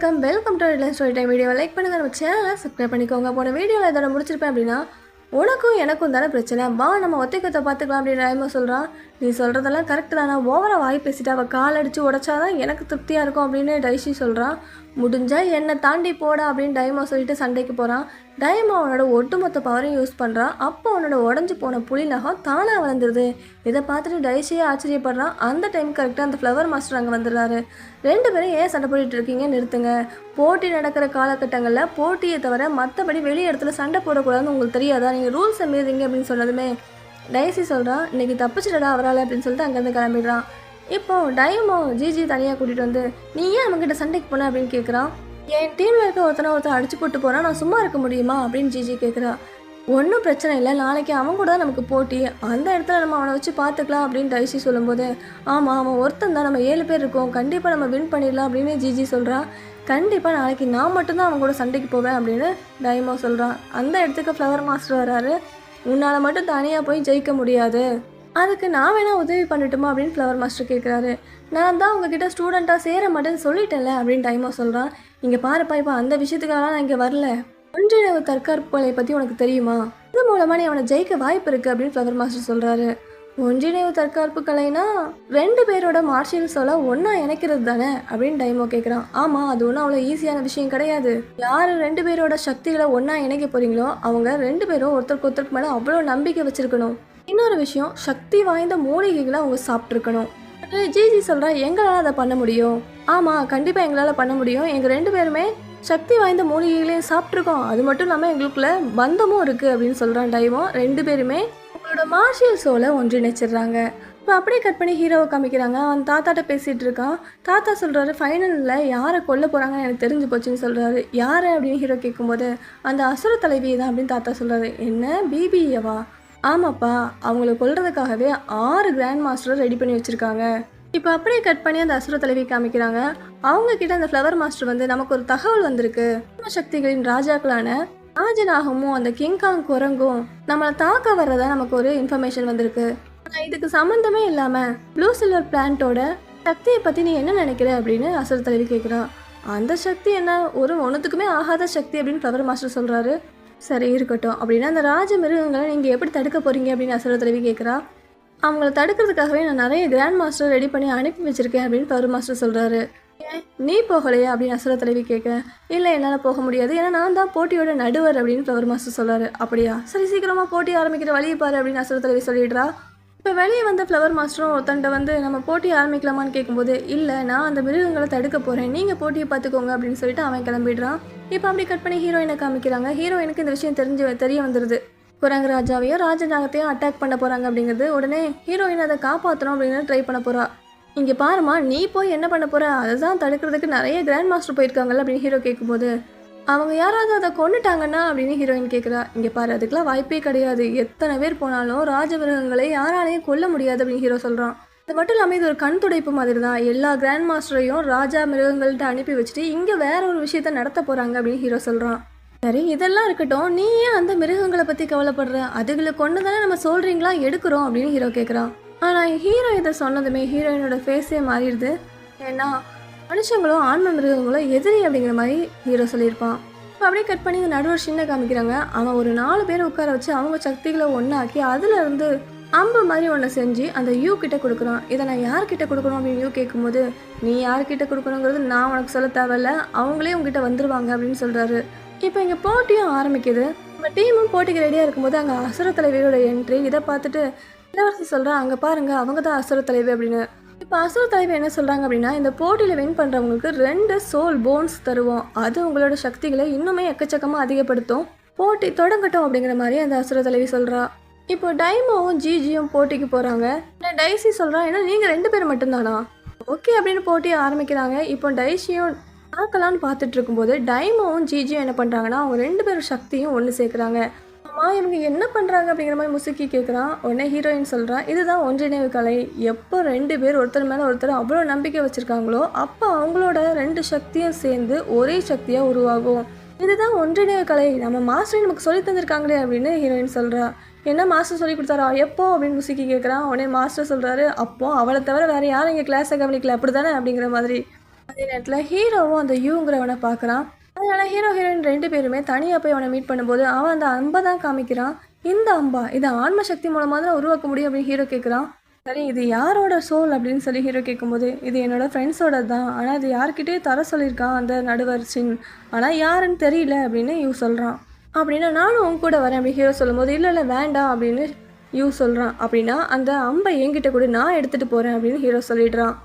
வணக்கம். Welcome to Reliance story time video like பண்ணுங்க நம்ம சேனலை சப்ஸ்கிரைப் பண்ணிக்கோங்க. போன வீடியோவில் இதோட முடிச்சிருப்பேன் அப்படின்னா உனக்கும் எனக்கும் தானே பிரச்சனை. வா நம்ம ஒத்தைக்கத்தை பார்த்துக்கலாம் அப்படின்னு டைமோ சொல்கிறான் நீ சொல்கிறதெல்லாம் கரெக்டு தானே. ஓவராக வாய் பேசிட்டு அவள் கால் அடித்து உடைச்சாதான் எனக்கு திருப்தியாக இருக்கும் அப்படின்னு டைஷி சொல்கிறான் முடிஞ்சால் என்னை தாண்டி போடா அப்படின்னு டைமோ சொல்லிட்டு சண்டைக்கு போகிறான் டைமோ அவனோட ஒட்டுமொத்த பவரையும் யூஸ் பண்ணுறான் அப்போ அவனோட உடஞ்சி போன புலி நகம் தானாக வளர்ந்துருது. இதை பார்த்துட்டு டைஷியே ஆச்சரியப்படுறான். அந்த டைம் கரெக்டாக அந்த ஃப்ளவர் மாஸ்டர் அங்கே வந்துடுறாரு. ரெண்டு பேரும் ஏன் சண்டை போட்டுட்டு இருக்கீங்க நிறுத்துங்க. போட்டி நடக்கிற காலகட்டங்களில் போட்டியை தவிர மற்றபடி வெளி இடத்துல சண்டை போடக்கூடாதுன்னு உங்களுக்கு தெரியாதா? நீங்கள் ரூல்ஸை மீறிங்க அப்படின்னு சொன்னதுமே டைசி சொல்கிறான் இன்னைக்கு தப்பிச்சிடடா அவரால் அப்படின்னு சொல்லிட்டு அங்கேருந்து கிளம்பிடுறான். இப்போ டைமோ ஜிஜி தனியாக கூட்டிகிட்டு வந்து நீ ஏன் அவங்ககிட்ட சண்டைக்கு போன? அப்படின்னு கேட்குறான் என் டீமில் இருக்க ஒருத்தனை ஒருத்தர் அடிச்சு போட்டு போகிறான் நான் சும்மா இருக்க முடியுமா அப்படின்னு ஜிஜி கேட்குறா ஒன்றும் பிரச்சனை இல்லை நாளைக்கு அவன் கூட தான் நமக்கு போட்டி. அந்த இடத்துல நம்ம அவனை வச்சு பார்த்துக்கலாம் அப்படின்னு டைசி சொல்லும்போது ஆமாம் அவன் ஒருத்தன் தான். நம்ம ஏழு பேர் இருக்கோம். கண்டிப்பாக நம்ம வின் பண்ணிடலாம் அப்படின்னு ஜிஜி சொல்கிறான் கண்டிப்பாக நாளைக்கு நான் மட்டும்தான் அவன் கூட சண்டைக்கு போவேன் அப்படின்னு டைமோ சொல்கிறான் அந்த இடத்துக்கு ஃப்ளவர் மாஸ்டர் வராரு. உன்னால் மட்டும் தனியாக போய் ஜெயிக்க முடியாது. அதுக்கு நான் வேணால் உதவி பண்ணட்டுமா? அப்படின்னு ஃப்ளவர் மாஸ்டர் கேட்குறாரு நான் தான் உங்ககிட்ட ஸ்டூடெண்ட்டாக சேர மாட்டேன்னு சொல்லிட்டேன்ல அப்படின்னு டைமோ சொல்கிறான் இங்கே பாருப்பா இப்போ அந்த விஷயத்துக்காக நான் இங்கே வரல. ஒன்றிணைவு தற்காப்புகளை பற்றி உனக்கு தெரியுமா? இது மூலமாக நீ அவனை ஜெயிக்க வாய்ப்பு இருக்குது அப்படின்னு ஃப்ளவர் மாஸ்டர் சொல்கிறாரு ஒன்றிணைவு தற்காப்பு கலைனா ரெண்டு பேரோட மார்ஷியல் சொல்ல ஒன்றா இணைக்கிறது தானே அப்படின்னு டைமோ கேட்குறான் ஆமாம் அது ஒன்றும் அவ்வளோ ஈஸியான விஷயம் கிடையாது. யார் ரெண்டு பேரோட சக்திகளை ஒன்றா இணைக்க போகிறீங்களோ அவங்க ரெண்டு பேரும் ஒருத்தருக்கு ஒருத்தருக்கு மேலே அவ்வளோ நம்பிக்கை வச்சுருக்கணும். இன்னொரு விஷயம் சக்தி வாய்ந்த மூலிகைகளை அவங்க சாப்பிட்ருக்கணும் ஜிஜி சொல்கிறா எங்களால் அதை பண்ண முடியும். ஆமாம் கண்டிப்பாக எங்களால் பண்ண முடியும். எங்கள் ரெண்டு பேருமே சக்தி வாய்ந்த மூலிகைகளையும் சாப்பிட்ருக்கோம் அது மட்டும் இல்லாமல் எங்களுக்குள்ள பந்தமும் இருக்குது அப்படின்னு சொல்கிறான் டைமோ ரெண்டு பேருமே அவங்களோட மார்ஷியல் ஷோவில் ஒன்றிணைச்சிடுறாங்க. இப்போ அப்படியே கட் பண்ணி ஹீரோவை காமிக்கிறாங்க. அவன் தாத்தாட்ட பேசிகிட்டு இருக்கான். தாத்தா சொல்கிறாரு ஃபைனலில் யாரை கொல்ல போகிறாங்கன்னு எனக்கு தெரிஞ்சு போச்சுன்னு சொல்கிறாரு யார்? அப்படின்னு ஹீரோ கேட்கும்போது அந்த அசுர தலைவி தான் அப்படின்னு தாத்தா சொல்கிறாரு என்ன? பிபிஏவா ஆமாப்பா அவங்கள கொல்றதுக்காகவே ஆறு கிராண்ட் மாஸ்டர் ரெடி பண்ணி வச்சுருக்காங்க. இப்போ அப்படியே கட் பண்ணி அந்த அசுர தலைவி காமிக்கிறாங்க. அவங்க கிட்ட அந்த ஃப்ளவர் மாஸ்டர் வந்து நமக்கு ஒரு தகவல் வந்திருக்கு. சக்திகளின் ராஜாக்களான ராஜநாகமும் அந்த கிங்காங் குரங்கும் நம்மளை தாக்க வர்றதா நமக்கு ஒரு இன்ஃபர்மேஷன் வந்திருக்கு. ஆனால் இதுக்கு சம்மந்தமே இல்லாமல் ப்ளூ சில்வர் பிளான்ட்டோட சக்தியை பற்றி நீ என்ன நினைக்கிற அப்படின்னு அசுர தலைவி கேட்குறான் அந்த சக்தி என்ன? ஒரு ஒன்றுத்துக்குமே ஆகாத சக்தி அப்படின்னு ஃப்ளவர் மாஸ்டர் சொல்கிறாரு சரி இருக்கட்டும். அப்படின்னா அந்த ராஜ மிருகங்களை நீங்கள் எப்படி தடுக்க போகிறீங்க அப்படின்னு அசுர தலைவி கேட்குறா அவங்கள தடுக்கிறதுக்காகவே நான் நிறைய கிராண்ட் மாஸ்டர் ரெடி பண்ணி அனுப்பி வச்சிருக்கேன் அப்படின்னு ஃப்ளவர் மாஸ்டர் சொல்கிறாரு ஏன்? நீ போகலையா? அப்படின்னு அசுர தலைவி கேட்க இல்லை என்னால் போக முடியாது. ஏன்னா நான் தான் போட்டியோட நடுவர் அப்படின்னு ஃப்ளவர் மாஸ்டர் சொல்கிறாரு அப்படியா? சரி சீக்கிரமாக போட்டி ஆரம்பிக்கிற வழியை பாரு அப்படின்னு அசுர தலைவி சொல்லிடுறா. இப்போ வெளியே வந்த ஃப்ளவர் மாஸ்டரும் ஒருத்தன்ட்ட வந்து நம்ம போட்டி ஆரம்பிக்கலாமான்னு கேட்கும்போது இல்லை நான் அந்த மிருகங்களை தடுக்க போகிறேன் நீங்கள் போட்டியை பார்த்துக்கோங்க அப்படின்னு சொல்லிட்டு அவன் கிளம்பிடுறான். இப்போ அப்படி கட் பண்ணி ஹீரோயினை காமிக்கிறாங்க. ஹீரோயினுக்கு இந்த விஷயம் தெரிஞ்சு தெரிய வந்துடுது குரங்கு ராஜாவையும் ராஜநாகத்தையும் அட்டாக் பண்ண போகிறாங்க அப்படிங்கிறது உடனே ஹீரோயின் அதை காப்பாற்றணும் அப்படின்னு ட்ரை பண்ண போகிறா இங்கே பாருமா நீ போய் என்ன பண்ண போகிற அதை தான் தடுக்கிறதுக்கு நிறைய கிராண்ட் மாஸ்டர் போயிருக்காங்கல்ல அப்படின்னு ஹீரோ கேட்கும்போது அவங்க யாராவது அதை கொண்டுட்டாங்கன்னா அப்படின்னு ஹீரோயின் கேட்குறா இங்கே பாரு அதுக்கெலாம் வாய்ப்பே கிடையாது. எத்தனை பேர் போனாலும் ராஜமிருகங்களை யாராலையும் கொல்ல முடியாது அப்படின்னு ஹீரோ சொல்கிறான் அது மட்டும் இல்லாமல் இது ஒரு கண் துடைப்பு மாதிரி தான் எல்லா கிராண்ட் மாஸ்டரையும் ராஜா மிருகங்கள்ட்ட அனுப்பி வச்சுட்டு இங்கே வேற ஒரு விஷயத்த நடத்த போகிறாங்க அப்படின்னு ஹீரோ சொல்கிறான் சரி இதெல்லாம் இருக்கட்டும். நீ ஏன் அந்த மிருகங்களை பற்றி கவலைப்படுற? அதுகளை கொண்டு தானே நம்ம சொல்கிறீங்களா எடுக்கிறோம் அப்படின்னு ஹீரோ கேட்குறான் ஆனால் ஹீரோ இதை சொன்னதுமே ஹீரோயினோட ஃபேஸே மாறிடுது. ஏன்னா மனுஷங்களும் ஆன்ம மிருகங்களும் எதிரி அப்படிங்கிற மாதிரி ஹீரோ சொல்லியிருப்பான். இப்போ அப்படியே கட் பண்ணி இந்த நடுவர் சின்ன காமிக்கிறாங்க. அவன் ஒரு நாலு பேரை உட்கார வச்சு அவங்க சக்திகளை ஒன்றாக்கி அதுலேருந்து அம்பு மாதிரி ஒன்று செஞ்சு அந்த யூ கிட்ட கொடுக்குறான். இதை நான் யார்கிட்ட கொடுக்கணும் அப்படின்னு யூ கேட்கும்போது நீ யார்கிட்ட கொடுக்கணுங்கிறது நான் உனக்கு சொல்ல தேவையில்ல. அவங்களே உங்ககிட்ட வந்துருவாங்க அப்படின்னு சொல்கிறாரு இப்போ இங்கே போட்டியும் ஆரம்பிக்குது. நம்ம டீமும் போட்டிக்கு ரெடியாக இருக்கும்போது அங்கே அசுர தலைவியோட என்ட்ரி இதை பார்த்துட்டு இளவரசி சொல்கிறா அங்கே பாருங்க அவங்க தான் அசுர தலைவி அப்படின்னு. இப்போ அசுர தலைவர் என்ன சொல்கிறாங்க அப்படின்னா இந்த போட்டியில் வின் பண்ணுறவங்களுக்கு ரெண்டு சோல் போன்ஸ் தருவோம். அது உங்களோட சக்திகளை இன்னுமே எக்கச்சக்கமாக அதிகப்படுத்தும். போட்டி தொடங்கட்டும் அப்படிங்கிற மாதிரி அந்த அசுர தலைவி சொல்கிறா இப்போ டைமோவும் ஜிஜியும் போட்டிக்கு போகிறாங்க நான் டைசி சொல்கிறா ஏன்னா நீங்கள் ரெண்டு பேர் மட்டும்தானா? ஓகே அப்படின்னு போட்டி ஆரம்பிக்கிறாங்க. இப்போ டைசியும் பார்க்கலான்னு பார்த்துட்டு இருக்கும்போது டைமோவும் ஜிஜியும் என்ன பண்ணுறாங்கன்னா அவங்க ரெண்டு பேரும் சக்தியும் ஒன்று சேர்க்குறாங்க. அம்மா இவங்க என்ன பண்ணுறாங்க அப்படிங்கிற மாதிரி முசுக்கி கேட்குறான் உடனே ஹீரோயின் சொல்கிறான் இதுதான் ஒன்றிணைவு கலை. எப்போ ரெண்டு பேர் ஒருத்தர் மேலே ஒருத்தர் அவ்வளோ நம்பிக்கை வச்சுருக்காங்களோ அப்போ அவங்களோட ரெண்டு சக்தியும் சேர்ந்து ஒரே சக்தியாக உருவாகும். இதுதான் ஒன்றிணைவு கலை. நம்ம மாஸ்டர் நமக்கு சொல்லி தந்திருக்காங்களே அப்படின்னு ஹீரோயின் சொல்கிறா என்ன மாஸ்டர் சொல்லி கொடுத்தாரா? எப்போ? அப்படின்னு முசுக்கி கேட்குறான் உடனே மாஸ்டர் சொல்கிறாரு அப்போ அவளை தவிர வேறு யாரும் எங்கள் கிளாஸை கவனிக்கல. அப்படி தானே அப்படிங்கிற மாதிரி. அதே நேரத்தில் ஹீரோவும் அந்த யூங்கிறவனை பார்க்குறான் அதனால ஹீரோ ஹீரோயின் ரெண்டு பேருமே தனியாக போய் அவனை மீட் பண்ணும்போது அவன் அந்த அம்பை தான் காமிக்கிறான். இந்த அம்பா இதை ஆன்ம சக்தி மூலமாக தான் உருவாக்க முடியும் அப்படின்னு ஹீரோ கேட்குறான் சரி இது யாரோட சோல் அப்படின்னு சொல்லி ஹீரோ கேட்கும்போது இது என்னோட ஃப்ரெண்ட்ஸோட தான் ஆனால் இது யார்கிட்டயே தர சொல்லியிருக்கான் அந்த நடுவர் சின். ஆனால் யாருன்னு தெரியல அப்படின்னு யூ சொல்கிறான் அப்படின்னா நானும் உன் கூட வரேன் அப்படி ஹீரோ சொல்லும்போது இல்லை இல்லை வேண்டாம் அப்படின்னு யூ சொல்கிறான் அப்படின்னா அந்த அம்பை என்கிட்ட கூட நான் எடுத்துகிட்டு போகிறேன் அப்படின்னு ஹீரோ சொல்லிடுறான்.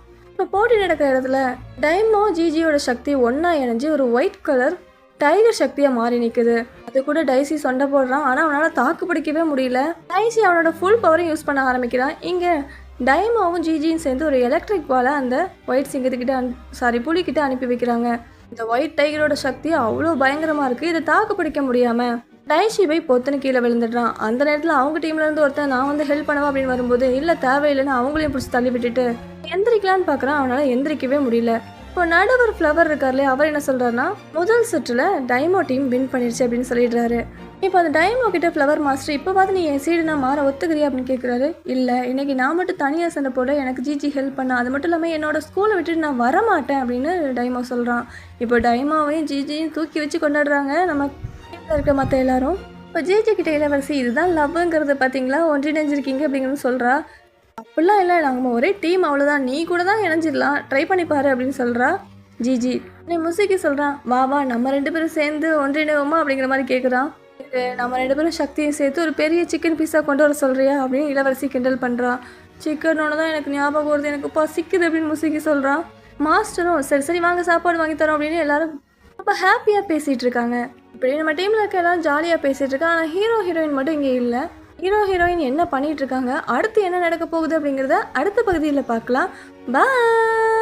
இப்போ போட்டி நடக்கிற இடத்துல டைமோ ஜிஜியோட சக்தி ஒன்றா இணைஞ்சு ஒரு ஒயிட் கலர் டைகர் சக்தியாக மாறி நிற்குது அது கூட டைசி சொண்டை போடுறான். ஆனால் அவனால் தாக்கு பிடிக்கவே முடியல. டைசி அவனோட ஃபுல் பவரையும் யூஸ் பண்ண ஆரம்பிக்கிறான். இங்கே டைமாவும் ஜிஜியும் சேர்ந்து ஒரு எலக்ட்ரிக் பாலை அந்த ஒயிட் சிங்கத்துக்கிட்ட அனு சாரி புலிக்கிட்ட அனுப்பி வைக்கிறாங்க. இந்த ஒயிட் டைகரோட சக்தி அவ்வளோ பயங்கரமாக இருக்குது இதை தாக்கு பிடிக்க முடியாமல் டைஷிபை போய் பொத்துன்னு கீழே விழுந்துடுறான். அந்த நேரத்தில் அவங்க டீம்ல இருந்து ஒருத்தன் நான் வந்து ஹெல்ப் பண்ணவா? அப்படின்னு வரும்போது இல்லை தேவையில்லைன்னு அவங்களையும் பிடிச்சி தள்ளி விட்டுட்டு எந்திரிக்கலான்னு பார்க்குறான் அவனால் எந்திரிக்கவே முடியல. இப்போ நடுவர் ஃப்ளவர் இருக்கார்லே அவர் என்ன சொல்கிறாருன்னா முதல் சுற்றில் டைமோ டீம் வின் பண்ணிருச்சு அப்படின்னு சொல்லிடுறாரு. இப்போ அந்த டைமோ கிட்ட ஃப்ளவர் மாஸ்டர் இப்போ பார்த்து நீ என் சீடு நான் மாற ஒத்துக்கிறியா? அப்படின்னு கேட்குறாரு இல்லை இன்னைக்கு நான் மட்டும் தனியாக சண்டை போட எனக்கு ஜிஜி ஹெல்ப் பண்ண அது மட்டும் இல்லாமல் என்னோட ஸ்கூலை விட்டுட்டு நான் வர மாட்டேன் அப்படின்னு டைமோ சொல்கிறான் இப்போ டைமாவையும் ஜிஜியும் தூக்கி வச்சு கொண்டாடுறாங்க. நம்ம இருக்க மற்ற எல்லாரும் இப்போ ஜிஜி கிட்ட இளவரசி இதுதான் லவ்ங்கிறது பார்த்தீங்களா ஒன்றிணைஞ்சிருக்கீங்க அப்படிங்கிறது சொல்கிறா அப்படிலாம் இல்லை நாங்கள் ஒரே டீம் அவ்வளோதான் நீ கூட தான் இணைஞ்சிடலாம் ட்ரை பண்ணி பாரு அப்படின்னு சொல்கிறா ஜிஜி நீ முசிக்கி சொல்கிறான் வா வா நம்ம ரெண்டு பேரும் சேர்ந்து ஒன்றிணைவோமா? அப்படிங்கிற மாதிரி கேட்குறான் நம்ம ரெண்டு பேரும் சக்தியை சேர்த்து ஒரு பெரிய சிக்கன் பீஸா கொண்டு வர சொல்கிறியா அப்படின்னு இளவரசி கிண்டல் பண்ணுறா சிக்கனோட தான் எனக்கு ஞாபகம் வருது. எனக்கு பசிக்குது அப்படின்னு முசிக்கி சொல்கிறான் மாஸ்டரும் சரி சரி வாங்க சாப்பாடு வாங்கி தரோம் அப்படின்னு எல்லாரும் ரொம்ப ஹாப்பியாக பேசிகிட்டு இருக்காங்க. இப்படி நம்ம டீமில் இருக்க எல்லாம் ஜாலியாக பேசிகிட்டு இருக்கா ஆனால் ஹீரோ ஹீரோயின் மட்டும் இங்கே இல்லை. ஹீரோ ஹீரோயின் என்ன பண்ணிகிட்டு இருக்காங்க? அடுத்து என்ன நடக்க போகுது அப்படிங்கிறத அடுத்த பகுதியில் பார்க்கலாம். பாய்